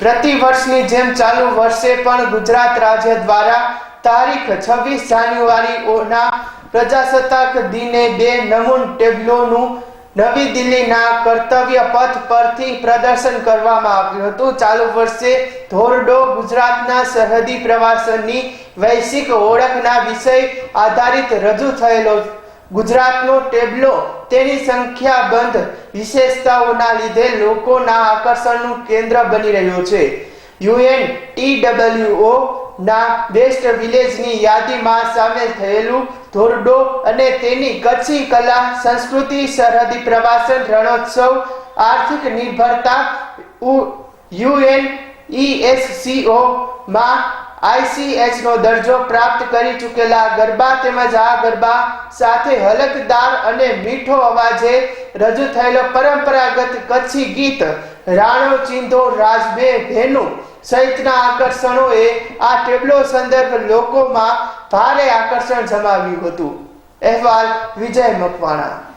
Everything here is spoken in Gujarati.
પ્રતિ વર્ષની જેમ ચાલુ વર્ષે પણ ગુજરાત રાજ્ય દ્વારા તારીખ છવ્વીસ જાન્યુઆરીના પ્રજાસત્તાક દિને બે નમૂન ટેબ્લોનું નવી દિલ્હીના કર્તવ્ય પથ પરથી પ્રદર્શન કરવામાં આવ્યું હતું. ચાલુ વર્ષે ધોરડો ગુજરાતના સરહદી પ્રવાસનની વૈશ્વિક ઓળખના વિષય આધારિત રજૂ થયેલો ગુજરાતનો ટેબલો તેની સંખ્યાબંધ વિશેષતાઓના લીધે લોકોના આકર્ષણનું કેન્દ્ર બની રહ્યો છે. યુએન ટીડબલ્યુઓ ના બેસ્ટ વિલેજની યાદીમાં સામેલ થયેલું ધોરડો અને તેની કચ્છી કલા, સંસ્કૃતિ, સરહદી પ્રવાસન, રણોત્સવ, આર્થિક નિર્ભરતા યુએન ઈએસસીઓ માં આઈસીએચ નો દરજ્જો પ્રાપ્ત કરી ચૂકેલા ગરબા તેમજ આ ગરબા સાથે હલકદાર અને મીઠો અવાજે રજૂ થયેલો પરંપરાગત કચ્છી ગીત રાણો ચિંધો રાજબે ભેનુ સહિતના આકર્ષણોએ આ ટેબલો સંદર્ભ લોકોમાં ભારે આકર્ષણ જમાવ્યું હતું. અહેવાલ વિજય મકવાણા.